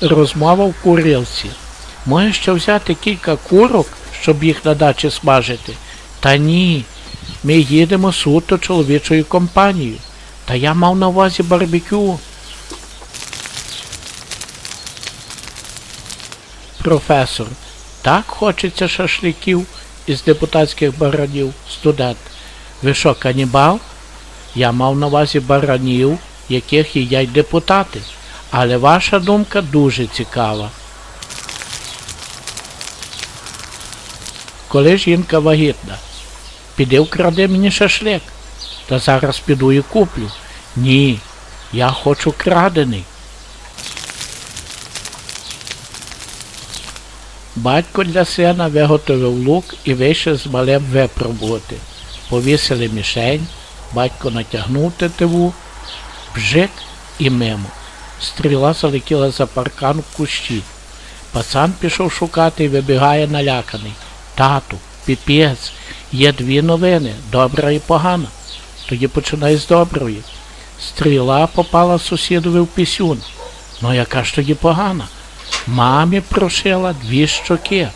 Розмова в курилці. Може ще взяти кілька курок, щоб їх на дачі смажити? Та ні. Ми їдемо суто чоловічою компанією. Та я мав на увазі барбекю. Професор, так хочеться шашликів із депутатських баранів, студент. Ви що, канібал? Я мав на увазі баранів, яких їдять депутати. Але ваша думка дуже цікава. Коли жінка вагітна, піди вкради мені шашлик. Та зараз піду і куплю. Ні, я хочу крадений. Батько для сина виготовив лук і вийшов з малем випробувати. Повісили мішень, батько натягнув тетиву, бжик і мимо. Стріла залетіла за паркан в кущі. Пацан пішов шукати і вибігає наляканий. Тату, піпець, є дві новини, добра і погана. Тоді починай з доброї. Стріла попала сусідові в пісюн. Ну яка ж тоді погана? Мамі прошила дві щоки.